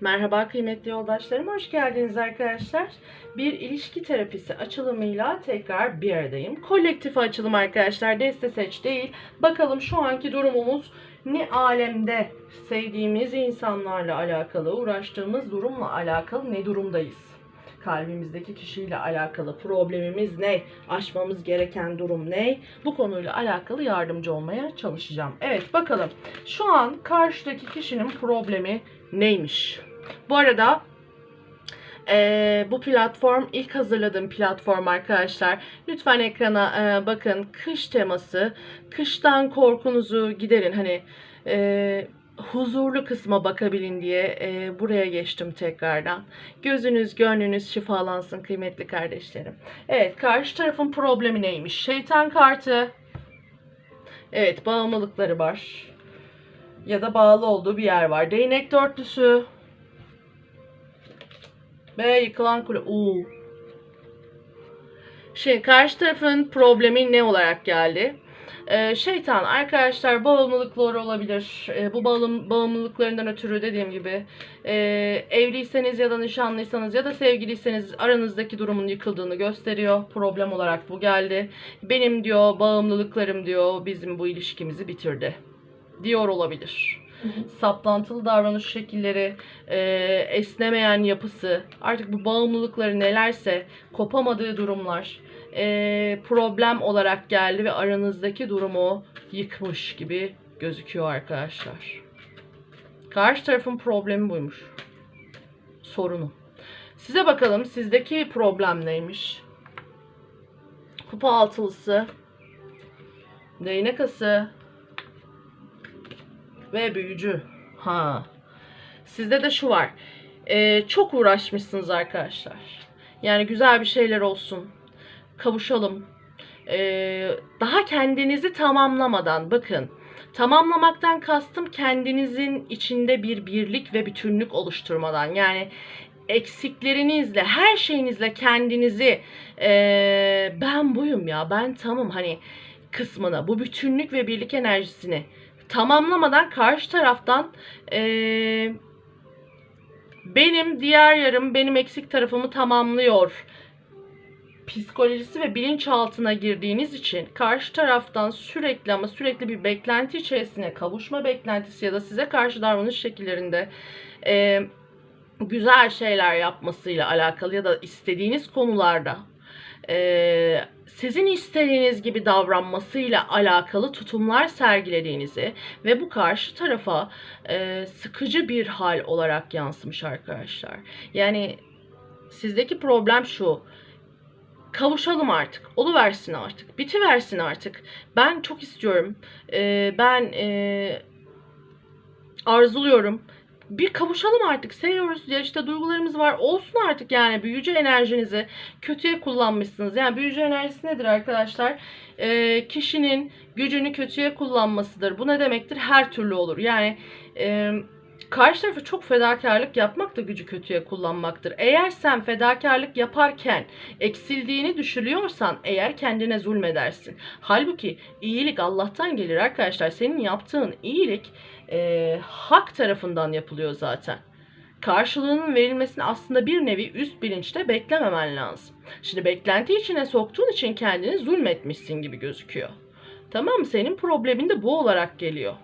Merhaba kıymetli yoldaşlarım, hoş geldiniz arkadaşlar. Bir ilişki terapisi açılımıyla tekrar bir aradayım. Kolektif açılım arkadaşlar, deste seç değil. Bakalım şu anki durumumuz ne alemde sevdiğimiz insanlarla alakalı, uğraştığımız durumla alakalı ne durumdayız? Kalbimizdeki kişiyle alakalı problemimiz ne? Aşmamız gereken durum ne? Bu konuyla alakalı yardımcı olmaya çalışacağım. Evet bakalım şu an karşıdaki kişinin problemi neymiş? Bu arada eee, bu platform ilk hazırladığım platform arkadaşlar. Lütfen ekrana eee, bakın. Kış teması. Kıştan korkunuzu giderin. Hani eee, huzurlu kısma bakabilin diye eee, buraya geçtim tekrardan. Gözünüz, gönlünüz şifalansın kıymetli kardeşlerim. Evet, karşı tarafın problemi neymiş? Şeytan kartı. Evet, bağımlılıkları var. Ya da bağlı olduğu bir yer var. Değnek dörtlüsü. Ve yıkılan kule. Uuu. Şey, karşı tarafın problemi ne olarak geldi? Ee, şeytan arkadaşlar bağımlılıkları olabilir. Ee, bu bağım, bağımlılıklarından ötürü dediğim gibi e, evliyseniz ya da nişanlıysanız ya da sevgiliyseniz aranızdaki durumun yıkıldığını gösteriyor. Problem olarak bu geldi. Benim diyor bağımlılıklarım diyor bizim bu ilişkimizi bitirdi diyor olabilir. Saplantılı davranış şekilleri, e, esnemeyen yapısı, artık bu bağımlılıkları nelerse kopamadığı durumlar e, problem olarak geldi ve aranızdaki durumu yıkmış gibi gözüküyor arkadaşlar. Karşı tarafın problemi buymuş. Sorunu. Size bakalım sizdeki problem neymiş? Kupa altılısı, değnek ası, ve büyücü. Ha. Sizde de şu var. Ee, çok uğraşmışsınız arkadaşlar. Yani güzel bir şeyler olsun. Kavuşalım. Ee, daha kendinizi tamamlamadan bakın. Tamamlamaktan kastım kendinizin içinde bir birlik ve bütünlük oluşturmadan. Yani eksiklerinizle, her şeyinizle kendinizi ee, ben buyum ya, ben tamam hani kısmına, bu bütünlük ve birlik enerjisini tamamlamadan karşı taraftan eee, benim diğer yarım benim eksik tarafımı tamamlıyor psikolojisi ve bilinçaltına girdiğiniz için karşı taraftan sürekli ama sürekli bir beklenti içerisine kavuşma beklentisi ya da size karşı davranış şekillerinde eee, güzel şeyler yapmasıyla alakalı ya da istediğiniz konularda e, sizin istediğiniz gibi davranmasıyla alakalı tutumlar sergilediğinizi ve bu karşı tarafa e, sıkıcı bir hal olarak yansımış arkadaşlar. Yani sizdeki problem şu. Kavuşalım artık. Oluversin artık. Bitiversin artık. Ben çok istiyorum. E, ben e, arzuluyorum bir kavuşalım artık. Seviyoruz ya işte duygularımız var. Olsun artık yani büyücü enerjinizi kötüye kullanmışsınız. Yani büyücü enerjisi nedir arkadaşlar? Ee, kişinin gücünü kötüye kullanmasıdır. Bu ne demektir? Her türlü olur. Yani e, karşı tarafa çok fedakarlık yapmak da gücü kötüye kullanmaktır. Eğer sen fedakarlık yaparken eksildiğini düşünüyorsan eğer kendine zulmedersin. Halbuki iyilik Allah'tan gelir arkadaşlar. Senin yaptığın iyilik e, hak tarafından yapılıyor zaten. Karşılığının verilmesini aslında bir nevi üst bilinçte beklememen lazım. Şimdi beklenti içine soktuğun için kendini zulmetmişsin gibi gözüküyor. Tamam? Senin problemin de bu olarak geliyor.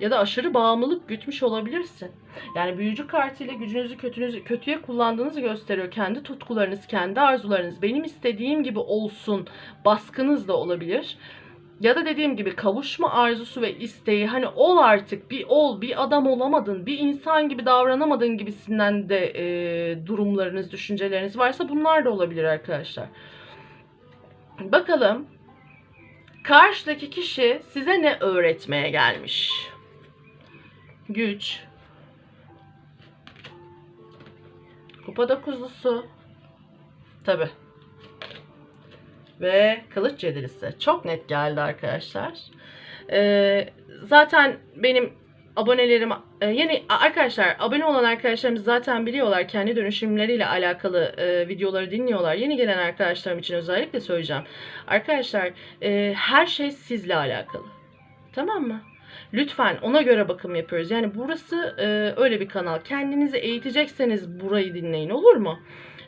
Ya da aşırı bağımlılık gütmüş olabilirsin. Yani büyücü kartıyla gücünüzü kötünüzü, kötüye kullandığınızı gösteriyor. Kendi tutkularınız, kendi arzularınız, benim istediğim gibi olsun baskınız da olabilir. Ya da dediğim gibi kavuşma arzusu ve isteği hani ol artık bir ol bir adam olamadın bir insan gibi davranamadın gibisinden de e, durumlarınız düşünceleriniz varsa bunlar da olabilir arkadaşlar. Bakalım karşıdaki kişi size ne öğretmeye gelmiş? Güç. Kupa dokuzlusu. Tabi. Ve kılıç yedilisi. Çok net geldi arkadaşlar. Ee, zaten benim abonelerim e, yeni arkadaşlar abone olan arkadaşlarımız zaten biliyorlar kendi dönüşümleriyle alakalı e, videoları dinliyorlar. Yeni gelen arkadaşlarım için özellikle söyleyeceğim. Arkadaşlar e, her şey sizle alakalı. Tamam mı? Lütfen ona göre bakım yapıyoruz. Yani burası e, öyle bir kanal. Kendinizi eğitecekseniz burayı dinleyin olur mu?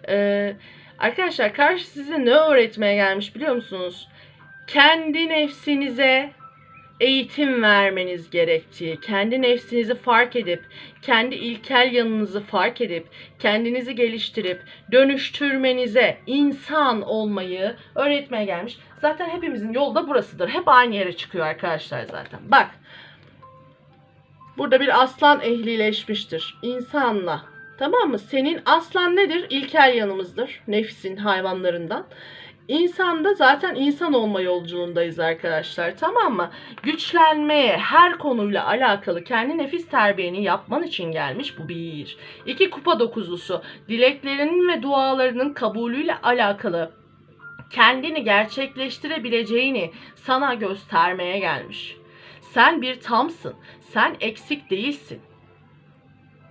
E, arkadaşlar karşı size ne öğretmeye gelmiş biliyor musunuz? Kendi nefsinize eğitim vermeniz gerektiği, kendi nefsinizi fark edip, kendi ilkel yanınızı fark edip, kendinizi geliştirip, dönüştürmenize, insan olmayı öğretmeye gelmiş. Zaten hepimizin yolu da burasıdır. Hep aynı yere çıkıyor arkadaşlar zaten. Bak. Burada bir aslan ehlileşmiştir. İnsanla. Tamam mı? Senin aslan nedir? İlkel yanımızdır. Nefsin hayvanlarından. İnsanda zaten insan olma yolculuğundayız arkadaşlar. Tamam mı? Güçlenmeye her konuyla alakalı kendi nefis terbiyeni yapman için gelmiş bu bir. İki kupa dokuzlusu. Dileklerinin ve dualarının kabulüyle alakalı kendini gerçekleştirebileceğini sana göstermeye gelmiş. Sen bir tamsın. Sen eksik değilsin.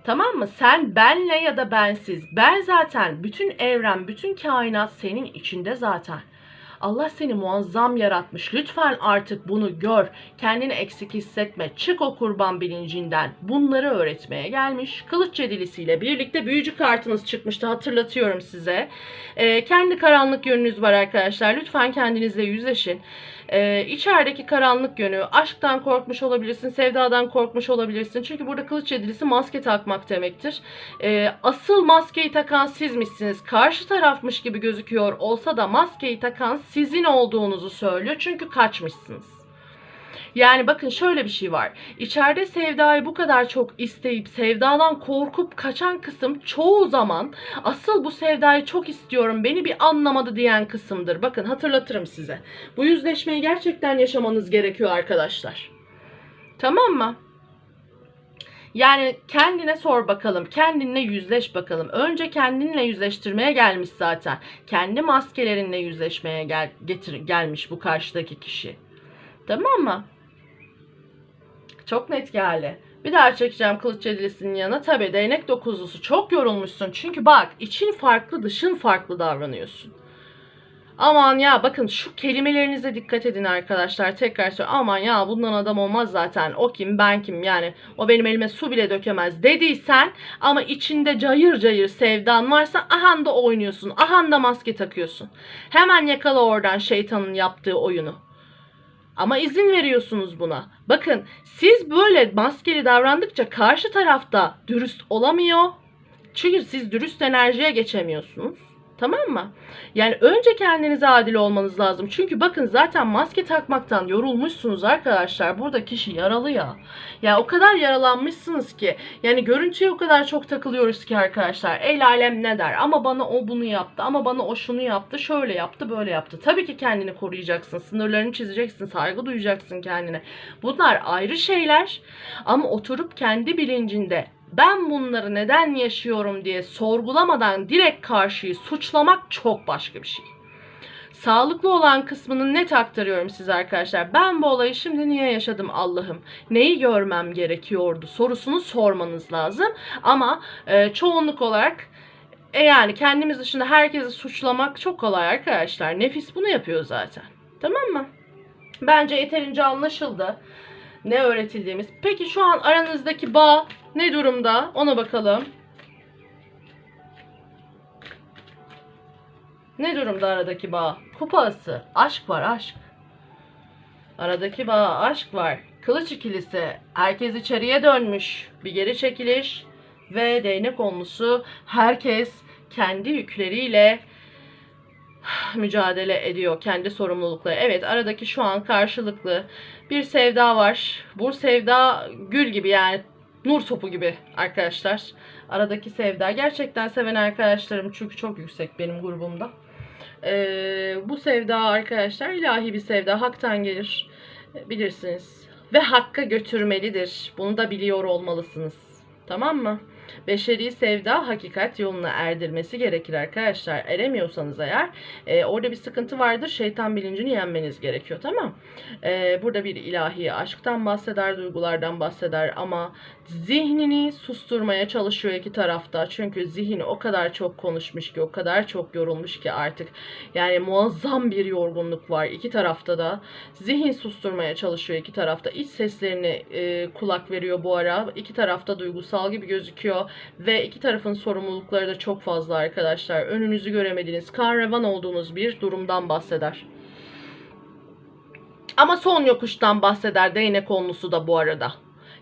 Tamam mı? Sen benle ya da bensiz. Ben zaten bütün evren, bütün kainat senin içinde zaten. Allah seni muazzam yaratmış. Lütfen artık bunu gör. Kendini eksik hissetme. Çık o kurban bilincinden. Bunları öğretmeye gelmiş. Kılıç cedilisiyle birlikte büyücü kartınız çıkmıştı. Hatırlatıyorum size. Ee, kendi karanlık yönünüz var arkadaşlar. Lütfen kendinizle yüzleşin. Ee, içerideki karanlık yönü, aşktan korkmuş olabilirsin, sevdadan korkmuş olabilirsin. Çünkü burada kılıç yedilisi maske takmak demektir. Ee, asıl maskeyi takan sizmişsiniz. Karşı tarafmış gibi gözüküyor olsa da maskeyi takan sizin olduğunuzu söylüyor. Çünkü kaçmışsınız. Yani bakın şöyle bir şey var. İçeride sevdayı bu kadar çok isteyip sevdadan korkup kaçan kısım çoğu zaman asıl bu sevdayı çok istiyorum beni bir anlamadı diyen kısımdır. Bakın hatırlatırım size. Bu yüzleşmeyi gerçekten yaşamanız gerekiyor arkadaşlar. Tamam mı? Yani kendine sor bakalım, kendinle yüzleş bakalım. Önce kendinle yüzleştirmeye gelmiş zaten. Kendi maskelerinle yüzleşmeye gel getir gelmiş bu karşıdaki kişi. Tamam mı? Çok net geldi. Bir daha çekeceğim kılıç yedilisinin yanına. Tabii değnek dokuzlusu çok yorulmuşsun. Çünkü bak için farklı dışın farklı davranıyorsun. Aman ya bakın şu kelimelerinize dikkat edin arkadaşlar. Tekrar söylüyorum. Aman ya bundan adam olmaz zaten. O kim ben kim yani o benim elime su bile dökemez dediysen ama içinde cayır cayır sevdan varsa ahan da oynuyorsun. Ahan da maske takıyorsun. Hemen yakala oradan şeytanın yaptığı oyunu. Ama izin veriyorsunuz buna. Bakın siz böyle maskeli davrandıkça karşı tarafta dürüst olamıyor. Çünkü siz dürüst enerjiye geçemiyorsunuz. Tamam mı? Yani önce kendinize adil olmanız lazım. Çünkü bakın zaten maske takmaktan yorulmuşsunuz arkadaşlar. Burada kişi yaralı ya. Ya o kadar yaralanmışsınız ki. Yani görüntüye o kadar çok takılıyoruz ki arkadaşlar. El alem ne der? Ama bana o bunu yaptı. Ama bana o şunu yaptı. Şöyle yaptı, böyle yaptı. Tabii ki kendini koruyacaksın. Sınırlarını çizeceksin. Saygı duyacaksın kendine. Bunlar ayrı şeyler. Ama oturup kendi bilincinde ben bunları neden yaşıyorum diye sorgulamadan direkt karşıyı suçlamak çok başka bir şey. Sağlıklı olan kısmını net aktarıyorum size arkadaşlar. Ben bu olayı şimdi niye yaşadım Allah'ım? Neyi görmem gerekiyordu sorusunu sormanız lazım. Ama e, çoğunluk olarak e yani kendimiz dışında herkesi suçlamak çok kolay arkadaşlar. Nefis bunu yapıyor zaten. Tamam mı? Bence yeterince anlaşıldı ne öğretildiğimiz. Peki şu an aranızdaki bağ ne durumda? Ona bakalım. Ne durumda aradaki bağ? Kupası. Aşk var aşk. Aradaki bağ aşk var. Kılıç ikilisi. Herkes içeriye dönmüş. Bir geri çekiliş. Ve değnek olmusu. Herkes kendi yükleriyle mücadele ediyor. Kendi sorumlulukları. Evet aradaki şu an karşılıklı bir sevda var. Bu sevda gül gibi yani nur topu gibi arkadaşlar. Aradaki sevda. Gerçekten seven arkadaşlarım çünkü çok yüksek benim grubumda. Ee, bu sevda arkadaşlar ilahi bir sevda. Haktan gelir. Bilirsiniz. Ve hakka götürmelidir. Bunu da biliyor olmalısınız. Tamam mı? Beşeri sevda hakikat yoluna erdirmesi gerekir arkadaşlar. Eremiyorsanız eğer e, orada bir sıkıntı vardır. Şeytan bilincini yenmeniz gerekiyor tamam. E, burada bir ilahi aşktan bahseder, duygulardan bahseder ama zihnini susturmaya çalışıyor iki tarafta. Çünkü zihin o kadar çok konuşmuş ki, o kadar çok yorulmuş ki artık. Yani muazzam bir yorgunluk var iki tarafta da. Zihin susturmaya çalışıyor iki tarafta. İç seslerini e, kulak veriyor bu ara. İki tarafta duygusal gibi gözüküyor. Ve iki tarafın sorumlulukları da çok fazla arkadaşlar. Önünüzü göremediğiniz, kan revan olduğunuz bir durumdan bahseder. Ama son yokuştan bahseder değnek konusu da bu arada.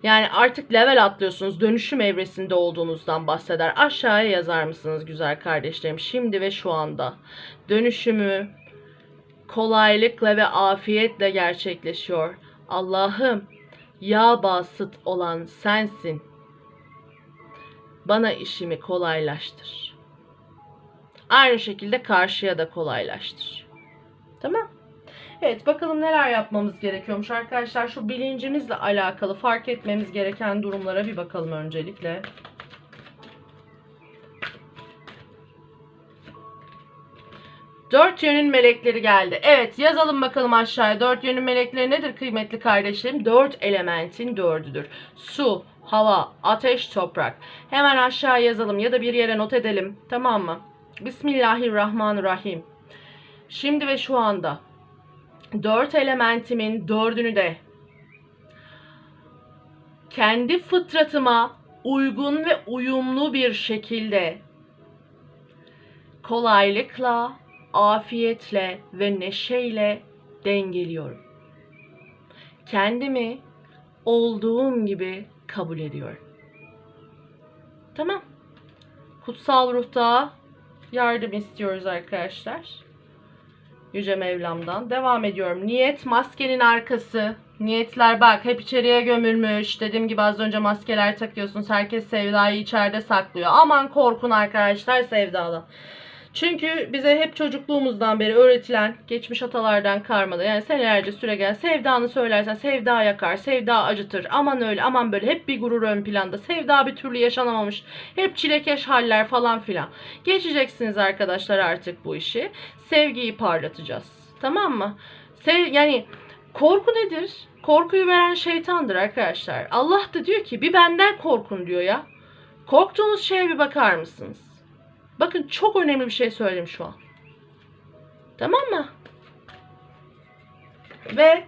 Yani artık level atlıyorsunuz. Dönüşüm evresinde olduğunuzdan bahseder. Aşağıya yazar mısınız güzel kardeşlerim? Şimdi ve şu anda. Dönüşümü kolaylıkla ve afiyetle gerçekleşiyor. Allah'ım ya basıt olan sensin. Bana işimi kolaylaştır. Aynı şekilde karşıya da kolaylaştır. Tamam. Evet bakalım neler yapmamız gerekiyormuş arkadaşlar. Şu bilincimizle alakalı fark etmemiz gereken durumlara bir bakalım öncelikle. Dört yönün melekleri geldi. Evet yazalım bakalım aşağıya. Dört yönün melekleri nedir kıymetli kardeşlerim? Dört elementin dördüdür. Su, hava, ateş, toprak. Hemen aşağı yazalım ya da bir yere not edelim. Tamam mı? Bismillahirrahmanirrahim. Şimdi ve şu anda dört elementimin dördünü de kendi fıtratıma uygun ve uyumlu bir şekilde kolaylıkla, afiyetle ve neşeyle dengeliyorum. Kendimi olduğum gibi kabul ediyorum. Tamam. Kutsal ruhta yardım istiyoruz arkadaşlar. Yüce Mevlam'dan. Devam ediyorum. Niyet maskenin arkası. Niyetler bak hep içeriye gömülmüş. Dediğim gibi az önce maskeler takıyorsunuz. Herkes sevdayı içeride saklıyor. Aman korkun arkadaşlar sevdadan. Çünkü bize hep çocukluğumuzdan beri öğretilen geçmiş atalardan karmada yani senelerce süre gelen sevdanı söylersen sevda yakar, sevda acıtır. Aman öyle aman böyle hep bir gurur ön planda. Sevda bir türlü yaşanamamış. Hep çilekeş haller falan filan. Geçeceksiniz arkadaşlar artık bu işi. Sevgiyi parlatacağız. Tamam mı? Sev yani korku nedir? Korkuyu veren şeytandır arkadaşlar. Allah da diyor ki bir benden korkun diyor ya. Korktuğunuz şeye bir bakar mısınız? Bakın çok önemli bir şey söyledim şu an. Tamam mı? Ve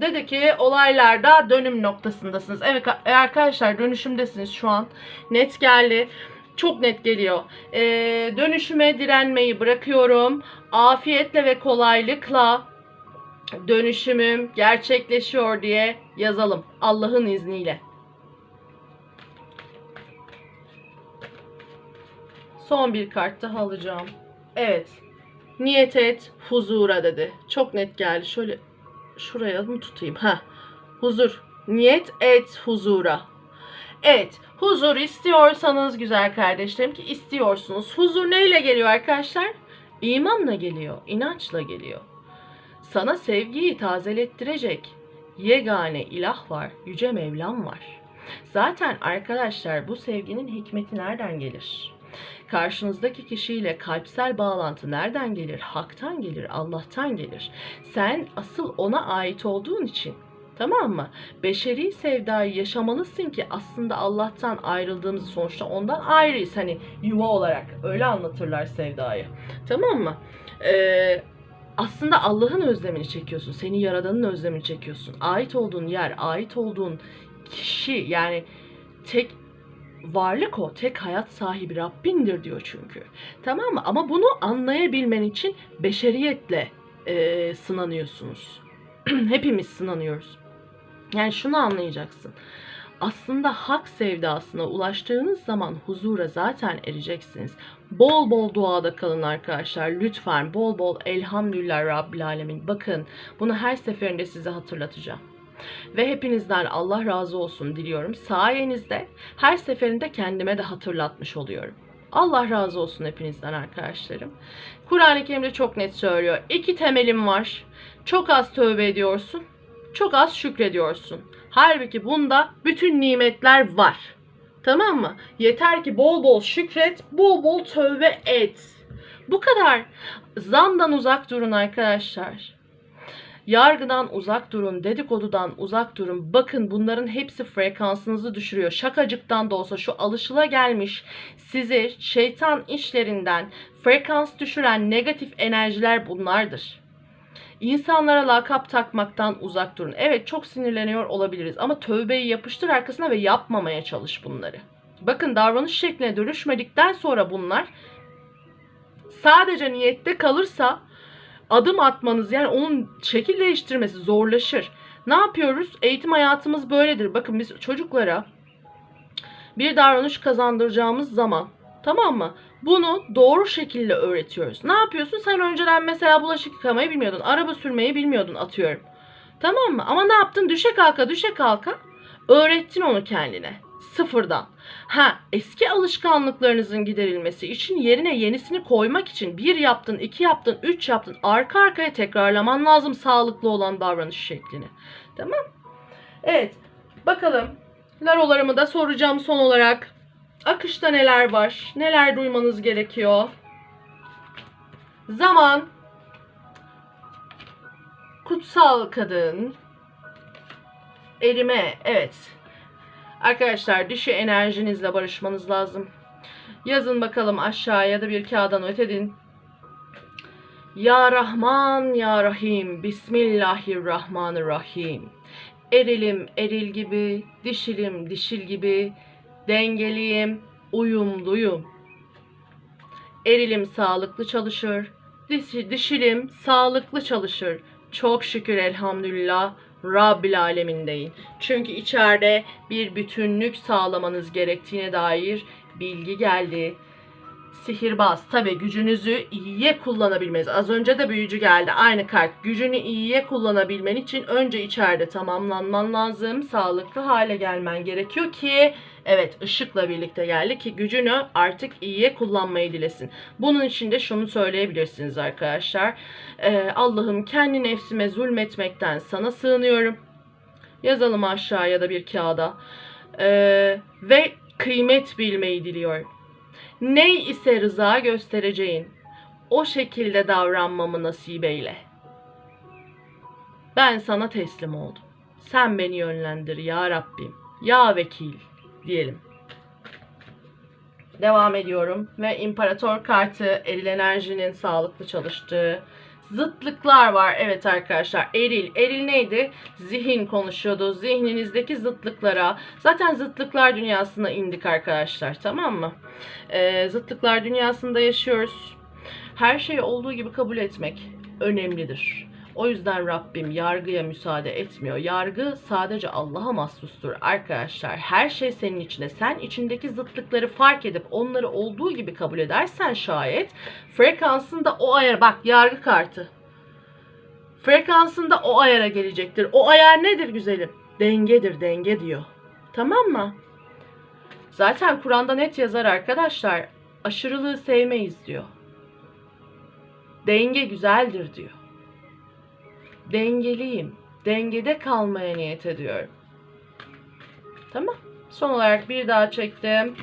dedi ki olaylarda dönüm noktasındasınız. Evet e, arkadaşlar dönüşümdesiniz şu an. Net geldi. Çok net geliyor. Ee, dönüşüme direnmeyi bırakıyorum. Afiyetle ve kolaylıkla dönüşümüm gerçekleşiyor diye yazalım. Allah'ın izniyle. Son bir kart daha alacağım. Evet. Niyet et huzura dedi. Çok net geldi. Şöyle şuraya mı tutayım? Ha. Huzur. Niyet et huzura. Evet. Huzur istiyorsanız güzel kardeşlerim ki istiyorsunuz. Huzur neyle geliyor arkadaşlar? İmanla geliyor. inançla geliyor. Sana sevgiyi tazelettirecek yegane ilah var. Yüce Mevlam var. Zaten arkadaşlar bu sevginin hikmeti nereden gelir? Karşınızdaki kişiyle kalpsel bağlantı nereden gelir? Hak'tan gelir, Allah'tan gelir. Sen asıl ona ait olduğun için Tamam mı? Beşeri sevdayı yaşamalısın ki aslında Allah'tan ayrıldığımız sonuçta ondan ayrıyız. Hani yuva olarak öyle anlatırlar sevdayı. Tamam mı? Ee, aslında Allah'ın özlemini çekiyorsun. Seni yaradanın özlemini çekiyorsun. Ait olduğun yer, ait olduğun kişi yani tek varlık o. Tek hayat sahibi Rabbindir diyor çünkü. Tamam mı? Ama bunu anlayabilmen için beşeriyetle e, sınanıyorsunuz. Hepimiz sınanıyoruz. Yani şunu anlayacaksın. Aslında hak sevdasına ulaştığınız zaman huzura zaten ereceksiniz. Bol bol duada kalın arkadaşlar. Lütfen bol bol elhamdülillah Rabbil Alemin. Bakın bunu her seferinde size hatırlatacağım. Ve hepinizden Allah razı olsun diliyorum. Sayenizde her seferinde kendime de hatırlatmış oluyorum. Allah razı olsun hepinizden arkadaşlarım. Kur'an-ı Kerim'de çok net söylüyor. İki temelim var. Çok az tövbe ediyorsun. Çok az şükrediyorsun. Halbuki bunda bütün nimetler var. Tamam mı? Yeter ki bol bol şükret, bol bol tövbe et. Bu kadar. Zandan uzak durun arkadaşlar. Yargıdan uzak durun, dedikodudan uzak durun. Bakın bunların hepsi frekansınızı düşürüyor. Şakacıktan da olsa şu alışıla gelmiş sizi şeytan işlerinden frekans düşüren negatif enerjiler bunlardır. İnsanlara lakap takmaktan uzak durun. Evet çok sinirleniyor olabiliriz ama tövbeyi yapıştır arkasına ve yapmamaya çalış bunları. Bakın davranış şekline dönüşmedikten sonra bunlar sadece niyette kalırsa adım atmanız yani onun şekil değiştirmesi zorlaşır. Ne yapıyoruz? Eğitim hayatımız böyledir. Bakın biz çocuklara bir davranış kazandıracağımız zaman tamam mı? Bunu doğru şekilde öğretiyoruz. Ne yapıyorsun? Sen önceden mesela bulaşık yıkamayı bilmiyordun. Araba sürmeyi bilmiyordun atıyorum. Tamam mı? Ama ne yaptın? Düşe kalka düşe kalka öğrettin onu kendine. Sıfırdan. Ha eski alışkanlıklarınızın giderilmesi için yerine yenisini koymak için bir yaptın, iki yaptın, üç yaptın. Arka arkaya tekrarlaman lazım sağlıklı olan davranış şeklini. Tamam. Evet. Bakalım. Larolarımı da soracağım son olarak. Akışta neler var? Neler duymanız gerekiyor? Zaman. Kutsal kadın. Erime. Evet. Arkadaşlar dişi enerjinizle barışmanız lazım. Yazın bakalım aşağıya da bir kağıda not edin. Ya Rahman Ya Rahim Bismillahirrahmanirrahim. Erilim eril gibi, dişilim dişil gibi, dengeliyim, uyumluyum. Erilim sağlıklı çalışır, dişi, dişilim sağlıklı çalışır. Çok şükür elhamdülillah Rabbil alemindeyim. Çünkü içeride bir bütünlük sağlamanız gerektiğine dair bilgi geldi. Sihirbaz tabi gücünüzü iyiye kullanabilmeniz. Az önce de büyücü geldi. Aynı kart. Gücünü iyiye kullanabilmen için önce içeride tamamlanman lazım. Sağlıklı hale gelmen gerekiyor ki evet ışıkla birlikte geldi ki gücünü artık iyiye kullanmayı dilesin. Bunun için de şunu söyleyebilirsiniz arkadaşlar. Ee, Allah'ım kendi nefsime zulmetmekten sana sığınıyorum. Yazalım aşağıya da bir kağıda. Ee, ve kıymet bilmeyi diliyorum. Ney ise rıza göstereceğin, o şekilde davranmamı nasip eyle. Ben sana teslim oldum. Sen beni yönlendir ya Rabbim, ya vekil diyelim. Devam ediyorum ve imparator kartı eril enerjinin sağlıklı çalıştığı zıtlıklar var. Evet arkadaşlar eril. Eril neydi? Zihin konuşuyordu. Zihninizdeki zıtlıklara. Zaten zıtlıklar dünyasına indik arkadaşlar tamam mı? Ee, zıtlıklar dünyasında yaşıyoruz. Her şeyi olduğu gibi kabul etmek önemlidir. O yüzden Rabbim yargıya müsaade etmiyor. Yargı sadece Allah'a mahsustur arkadaşlar. Her şey senin içinde. Sen içindeki zıtlıkları fark edip onları olduğu gibi kabul edersen şayet frekansında o ayar bak yargı kartı. Frekansında o ayara gelecektir. O ayar nedir güzelim? Dengedir, denge diyor. Tamam mı? Zaten Kur'an'da net yazar arkadaşlar. Aşırılığı sevmeyiz diyor. Denge güzeldir diyor dengeliyim. Dengede kalmaya niyet ediyorum. Tamam. Son olarak bir daha çektim.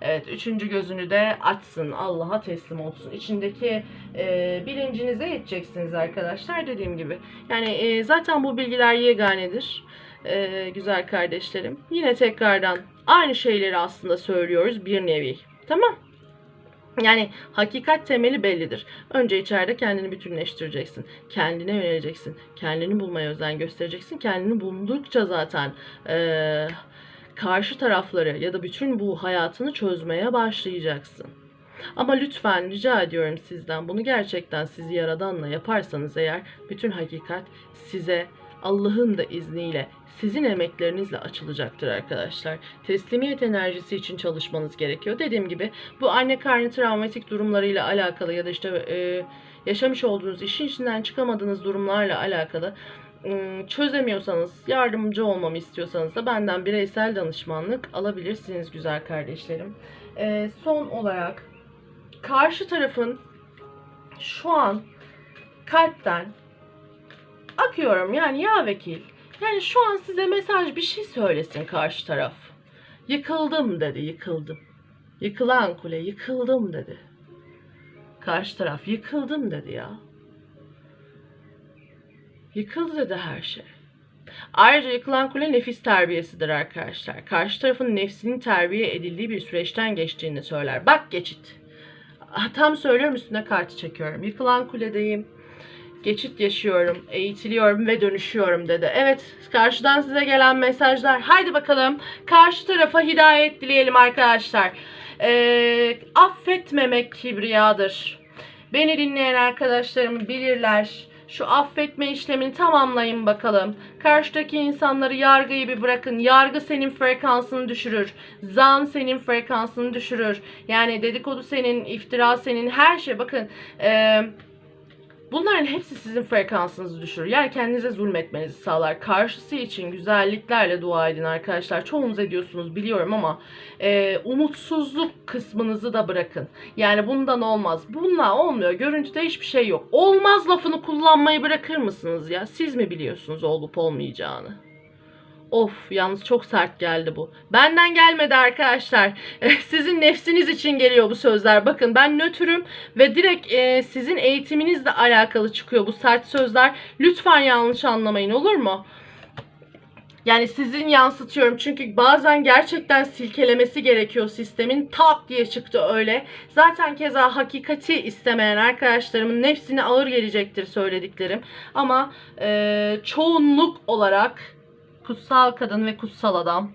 Evet üçüncü gözünü de açsın. Allah'a teslim olsun. İçindeki e, bilincinize yeteceksiniz arkadaşlar dediğim gibi. Yani e, zaten bu bilgiler yeganedir. E, güzel kardeşlerim. Yine tekrardan aynı şeyleri aslında söylüyoruz bir nevi. Tamam. Yani hakikat temeli bellidir. Önce içeride kendini bütünleştireceksin. Kendine yöneleceksin. Kendini bulmaya özen göstereceksin. Kendini buldukça zaten ee, karşı tarafları ya da bütün bu hayatını çözmeye başlayacaksın. Ama lütfen rica ediyorum sizden bunu gerçekten sizi yaradanla yaparsanız eğer bütün hakikat size Allah'ın da izniyle sizin emeklerinizle açılacaktır arkadaşlar. Teslimiyet enerjisi için çalışmanız gerekiyor. Dediğim gibi bu anne karnı travmatik durumlarıyla alakalı ya da işte e, yaşamış olduğunuz işin içinden çıkamadığınız durumlarla alakalı ıı, çözemiyorsanız, yardımcı olmamı istiyorsanız da benden bireysel danışmanlık alabilirsiniz güzel kardeşlerim. E, son olarak karşı tarafın şu an kalpten akıyorum yani ya vekil. Yani şu an size mesaj bir şey söylesin karşı taraf. Yıkıldım dedi, yıkıldım. Yıkılan kule, yıkıldım dedi. Karşı taraf yıkıldım dedi ya. Yıkıldı dedi her şey. Ayrıca yıkılan kule nefis terbiyesidir arkadaşlar. Karşı tarafın nefsinin terbiye edildiği bir süreçten geçtiğini söyler. Bak geçit. Tam söylüyorum üstüne kartı çekiyorum. Yıkılan kuledeyim. Geçit yaşıyorum, eğitiliyorum ve dönüşüyorum dedi. Evet, karşıdan size gelen mesajlar. Haydi bakalım karşı tarafa hidayet dileyelim arkadaşlar. Ee, affetmemek kibriyadır. Beni dinleyen arkadaşlarım bilirler. Şu affetme işlemini tamamlayın bakalım. Karşıdaki insanları yargıyı bir bırakın. Yargı senin frekansını düşürür. Zan senin frekansını düşürür. Yani dedikodu senin, iftira senin, her şey. Bakın eee Bunların hepsi sizin frekansınızı düşürür. Yani kendinize zulmetmenizi sağlar. Karşısı için güzelliklerle dua edin arkadaşlar. Çoğunuz ediyorsunuz biliyorum ama e, umutsuzluk kısmınızı da bırakın. Yani bundan olmaz. Bununla olmuyor. Görüntüde hiçbir şey yok. Olmaz lafını kullanmayı bırakır mısınız ya? Siz mi biliyorsunuz olup olmayacağını? Of yalnız çok sert geldi bu. Benden gelmedi arkadaşlar. Sizin nefsiniz için geliyor bu sözler. Bakın ben nötrüm ve direkt e, sizin eğitiminizle alakalı çıkıyor bu sert sözler. Lütfen yanlış anlamayın olur mu? Yani sizin yansıtıyorum çünkü bazen gerçekten silkelemesi gerekiyor sistemin. Tak diye çıktı öyle. Zaten keza hakikati istemeyen arkadaşlarımın nefsine ağır gelecektir söylediklerim. Ama e, çoğunluk olarak kutsal kadın ve kutsal adam.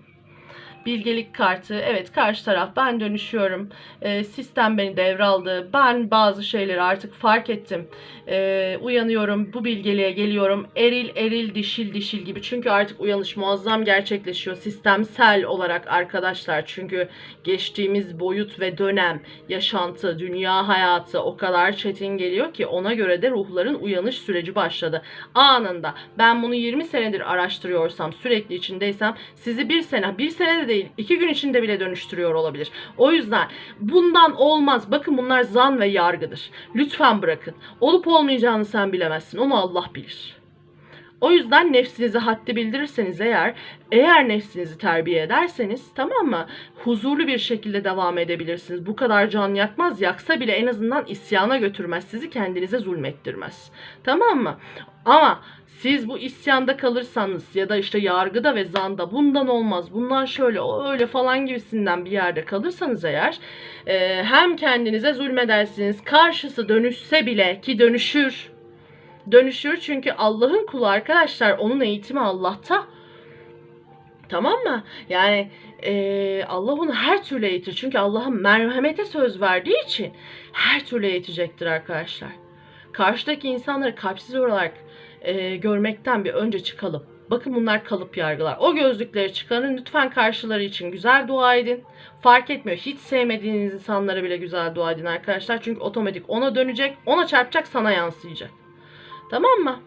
Bilgelik kartı. Evet karşı taraf ben dönüşüyorum. Ee, sistem beni devraldı. Ben bazı şeyleri artık fark ettim. Ee, uyanıyorum. Bu bilgeliğe geliyorum. Eril eril dişil dişil gibi. Çünkü artık uyanış muazzam gerçekleşiyor. Sistemsel olarak arkadaşlar. Çünkü geçtiğimiz boyut ve dönem, yaşantı, dünya hayatı o kadar çetin geliyor ki ona göre de ruhların uyanış süreci başladı. Anında. Ben bunu 20 senedir araştırıyorsam, sürekli içindeysem sizi bir sene, bir sene de değil, iki gün içinde bile dönüştürüyor olabilir. O yüzden bundan olmaz. Bakın bunlar zan ve yargıdır. Lütfen bırakın. Olup olmayacağını sen bilemezsin. Onu Allah bilir. O yüzden nefsinizi haddi bildirirseniz eğer, eğer nefsinizi terbiye ederseniz tamam mı? Huzurlu bir şekilde devam edebilirsiniz. Bu kadar can yakmaz. Yaksa bile en azından isyana götürmez. Sizi kendinize zulmettirmez. Tamam mı? Ama siz bu isyanda kalırsanız ya da işte yargıda ve zanda bundan olmaz, bundan şöyle, o öyle falan gibisinden bir yerde kalırsanız eğer e, hem kendinize zulmedersiniz, karşısı dönüşse bile ki dönüşür, dönüşür çünkü Allah'ın kulu arkadaşlar onun eğitimi Allah'ta. Tamam mı? Yani e, Allah onu her türlü eğitir. Çünkü Allah'ın merhamete söz verdiği için her türlü eğitecektir arkadaşlar. Karşıdaki insanları kalpsiz olarak e, görmekten bir önce çıkalım. Bakın bunlar kalıp yargılar. O gözlükleri çıkarın. Lütfen karşıları için güzel dua edin. Fark etmiyor. Hiç sevmediğiniz insanlara bile güzel dua edin arkadaşlar. Çünkü otomatik ona dönecek. Ona çarpacak sana yansıyacak. Tamam mı?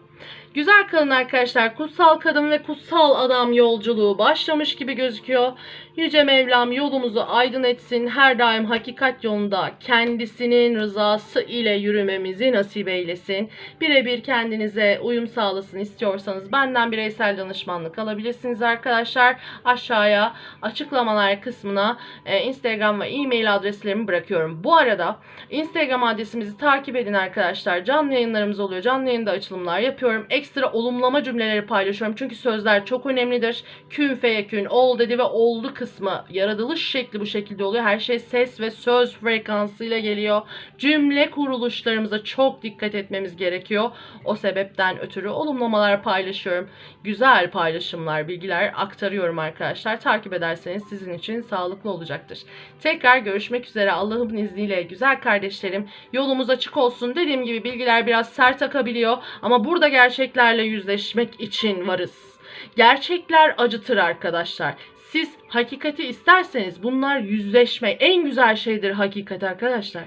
Güzel kalın arkadaşlar. Kutsal kadın ve kutsal adam yolculuğu başlamış gibi gözüküyor. Yüce Mevlam yolumuzu aydın etsin. Her daim hakikat yolunda kendisinin rızası ile yürümemizi nasip eylesin. Birebir kendinize uyum sağlasın istiyorsanız benden bireysel danışmanlık alabilirsiniz arkadaşlar. Aşağıya açıklamalar kısmına e, Instagram ve e-mail adreslerimi bırakıyorum. Bu arada Instagram adresimizi takip edin arkadaşlar. Canlı yayınlarımız oluyor. Canlı yayında açılımlar yapıyorum. Ekstra olumlama cümleleri paylaşıyorum. Çünkü sözler çok önemlidir. Kün feyekün, ol dedi ve oldu kısmı. Yaratılış şekli bu şekilde oluyor. Her şey ses ve söz frekansıyla geliyor. Cümle kuruluşlarımıza çok dikkat etmemiz gerekiyor. O sebepten ötürü olumlamalar paylaşıyorum. Güzel paylaşımlar, bilgiler aktarıyorum arkadaşlar. Takip ederseniz sizin için sağlıklı olacaktır. Tekrar görüşmek üzere. Allah'ın izniyle güzel kardeşlerim. Yolumuz açık olsun. Dediğim gibi bilgiler biraz sert akabiliyor. Ama burada gerçeklerle yüzleşmek için varız. Gerçekler acıtır arkadaşlar. Siz hakikati isterseniz bunlar yüzleşme. En güzel şeydir hakikat arkadaşlar.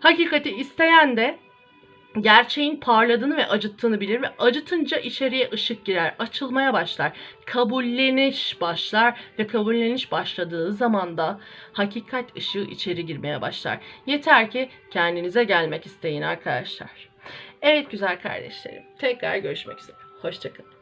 Hakikati isteyen de gerçeğin parladığını ve acıttığını bilir ve acıtınca içeriye ışık girer, açılmaya başlar. Kabulleniş başlar ve kabulleniş başladığı zaman da hakikat ışığı içeri girmeye başlar. Yeter ki kendinize gelmek isteyin arkadaşlar. Evet güzel kardeşlerim. Tekrar görüşmek üzere. Hoşçakalın.